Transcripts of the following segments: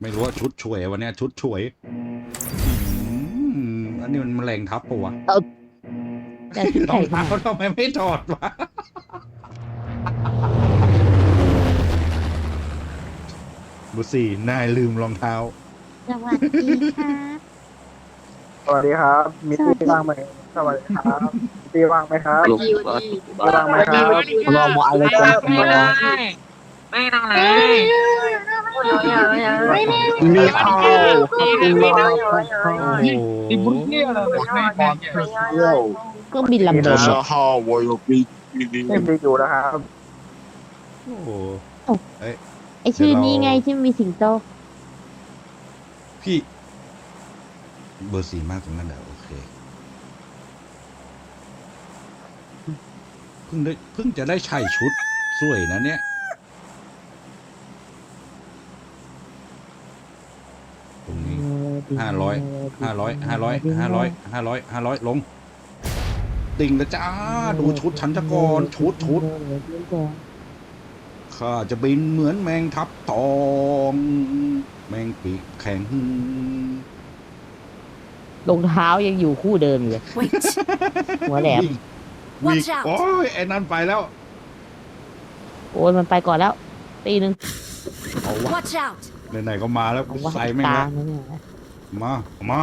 ไม่รู้ว่าชุดช่วยวันเนี้ยชุดช่วยอืมอันนี้มันแมลงทับปะวะแต่ที่รใส่องมาเท้าทำไมไม่ถอดวะบุษีนายลืมรองเท้า สวัสดีครับสวัสดีครับ มีที่ว่างไหมสวัสดีครับมีที่ว่างไหมครับลูกมีที่ว่างไหมครับรอมาอะไรกันไม่ได้ไม่ต้อ งเลยมีข้าวขอบคุณมากโอ้โหไอ้บุญเนี่ยอะไรไม่บอลเที่ยวเครื่องบินลำเดเดิมชาฮาวอยปีนีไม่มีอยู่นะครับโอ้โหไอชื่อนี้ไงที่มีสิงโต พี่ เบอร์สี่มากตรงนั้นแหละโอเคเพิ่งได้เพิ่งจะได้ใช้ชุดสวยนะเนี่ย ตรงนี้ ห้าร้อยห้าร้อยห้าร้อยห้าร้อยห้าร้อยห้าร้อยลงดิ่งแล้วจ้า ดูชุดฉันจะก่อนชุดชุดข้าจะบินเหมือนแมงทับตอง แมงปีกแข็งรองเท้ายังอยู่คู่เดิมอยู่เลย Wait, หัวแหลม วิ่ง Watch out โอ้ยไอ้นั่นไปแล้ว โอ้ยมันไปก่อนแล้ว ตีหนึ่งเอาวะ watch out! ไหนๆก็มาแล้วเอากูว่าใส่แม่งตาแล้วเนี่ยนะ มามา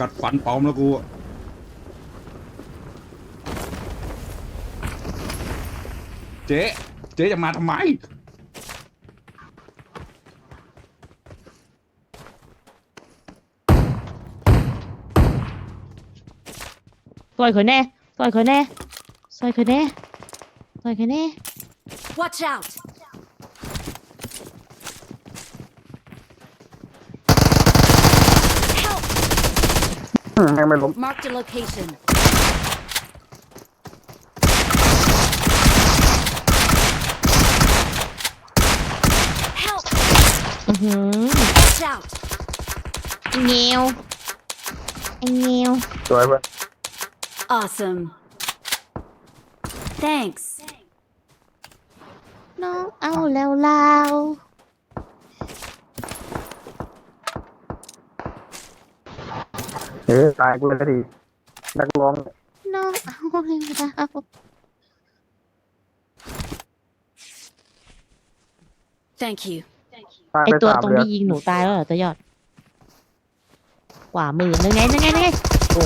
กัดฟันปลอมแล้วกูอะเจ๊เจ๊จะมาทำไมซอยเขาแน่ซอยเขาแน่ซอยเขาแน่ซอยเขาแน่ Watch out! ยังไม่ล้ม Marked a location. Help! อือหือ Watch out! เงี้ยวไอ้เงี้ยว สวยเพื่อน Awesome. Thanks. น้องเอาแล้วลา เฮ้ยตายกูเลยทีนักร้องน้องเอาแล้วลาว Thank you. ตายไอไปตัวสามตรงเดือนที่ยิงหนูตายแล้วเหรอตะยอดขวามือนึงไงนึงไงนึงไงโอ้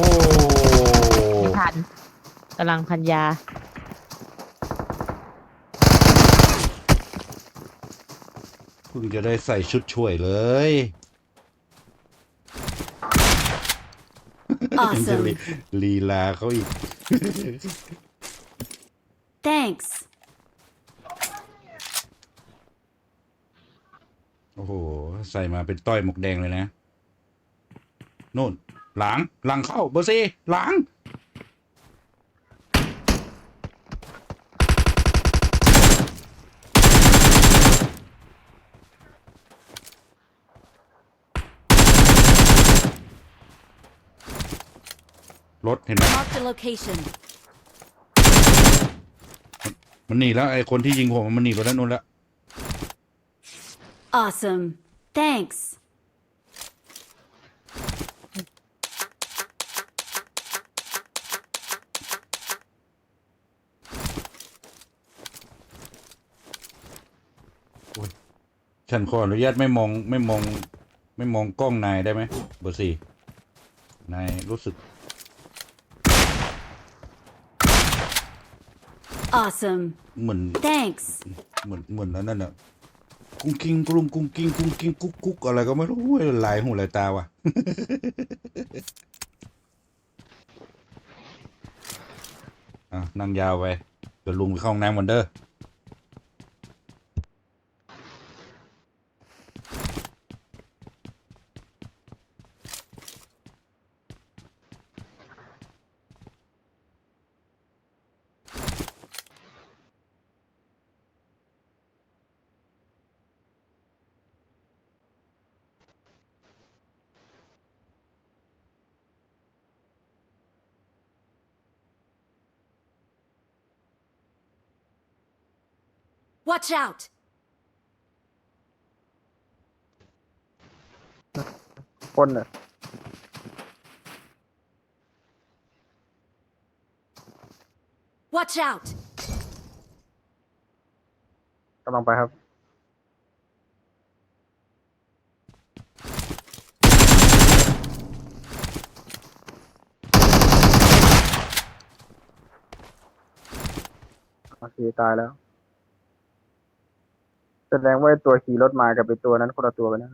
ไม่ทันกำลังพันยา เพิ่งจะได้ใส่ชุดช่วยเลย ยังจะ Awesome. ลีลีลาเขาอีก Thanks. โอ้โห ใส่มาเป็นต้อยหมวกแดงเลยนะ โน่น หลัง หลังเข้า เบอร์ซี่หลัง รถเห็นไหม Marked a location. มันหนีแล้วไอ้คนที่ยิงผมมันหนีไปด้านนู้นแล้ว Awesome. Thanks. ฉันขออนุญาตไม่มองไม่มอง ไม่มองกล้องนายได้ไหมเบอร์สี่นายรู้สึก Awesome. เหมือน Thanks. เหมือนเหมือนอันนั้นน่ะกุ้งกิ้งกรุงกุ้งกิ้งกุ้งกิ้งกุ๊กกุ๊กอะไรก็ไม่รู้เว้ยลายหูลายตาว่ะ อะนั่งยาวไปเดี๋ยวลุงไปเข้าห้องน้ำวันเด้อ Watch out! คนน่ะ Watch out! กำลังไปครับ โอเคตายแล้ว แสดงว่าตัวขี่รถมากับไปตัวนั้นคนละตัวกันนะ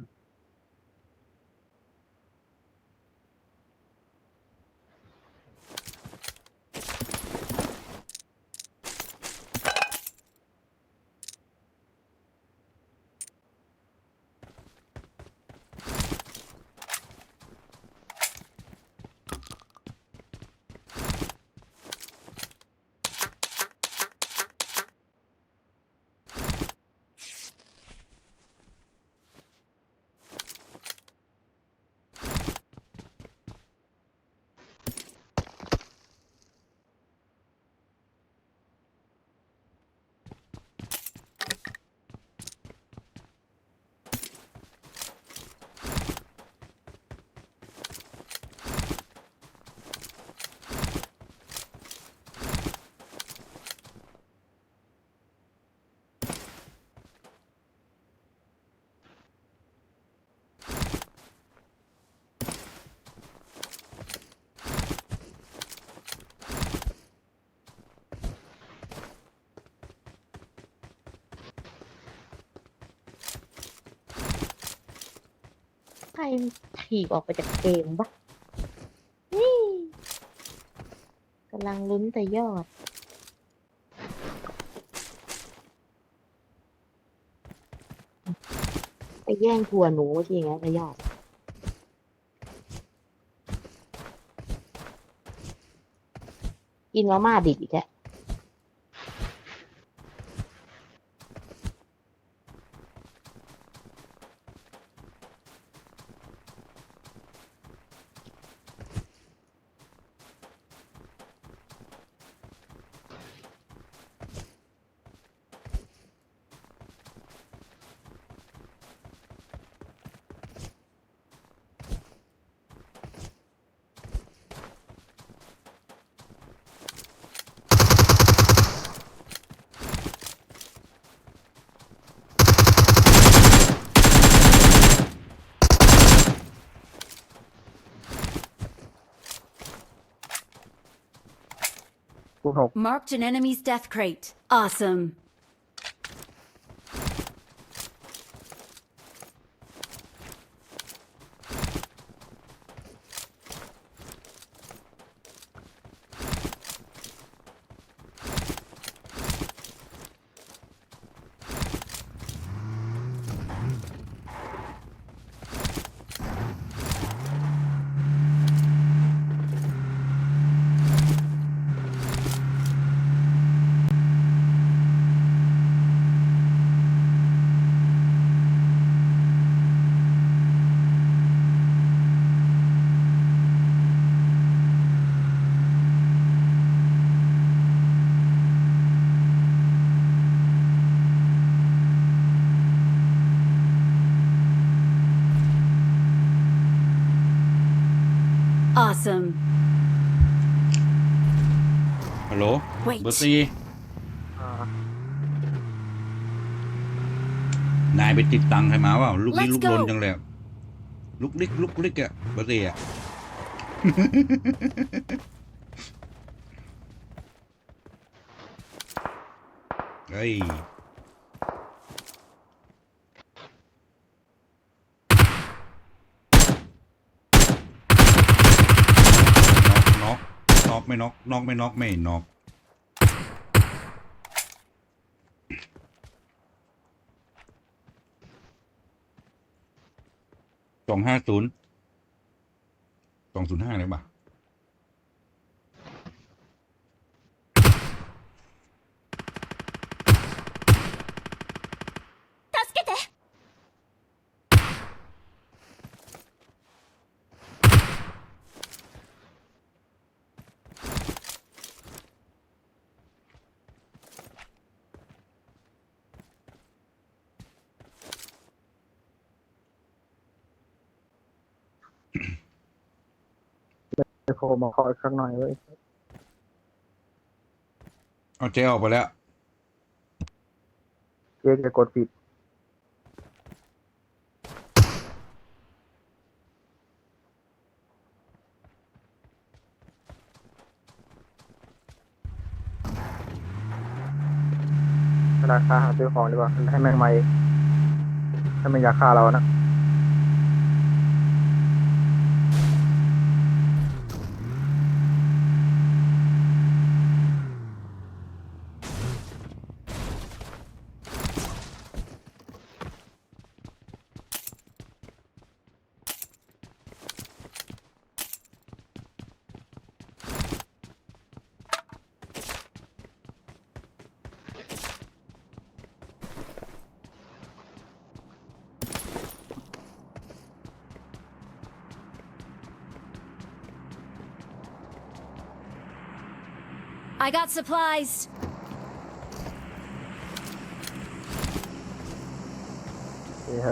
ถีบออกไปจากเกมปะนี่กำลังลุ้นแต่ยอด ไปแย่งทัวหนูเมื่อกี้ไงแต่ยอดกินมาม่าดิบอีกแล้ว Marked an enemy's death crate. Awesome. 'Awesome. ฮัลโหล Wait เบอร์สี่อ่า นายไปติดตังค์ใครมาเปล่าลูกนี้ Let's ลูกลน go จังเลยอะลูกลิกลูกลิกอะเบอร์สี่อะ เฮ้ยน็อกน็อกน็อก ไม่น็อกน็อกไม่น็อกไม่น็อกสองห้าศูนย์สองศูนย์ห้าเลยป่ะ โผล่มาขออีกสักหน่อยเว้ยเอาเจ๊ออกไปแล้ว เจ๊จะกดปิดราคาหาซื้อของดีกว่าให้แม่งมาเองถ้าไม่อยากฆ่าเรานะ I got supplies. นี่ค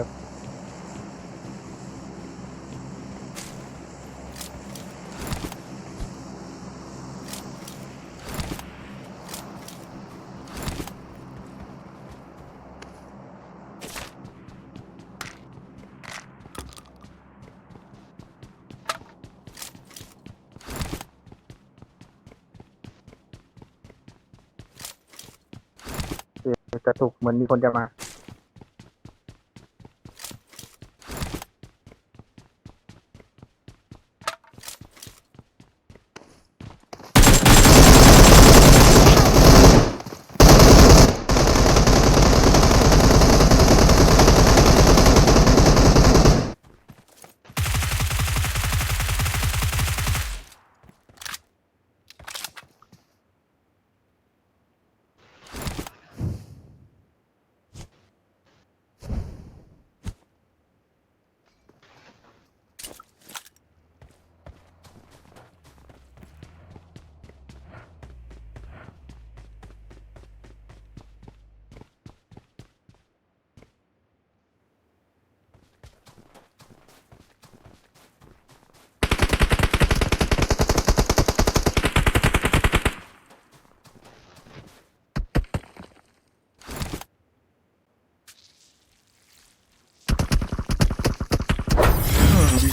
จะถูกเหมือนมีคนจะมา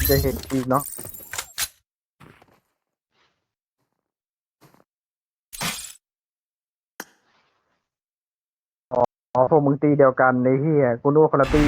จะเห็นอีกเนาะอ๋อพวกมึงตีเดียวกันในที่กูนึกว่าคนละตี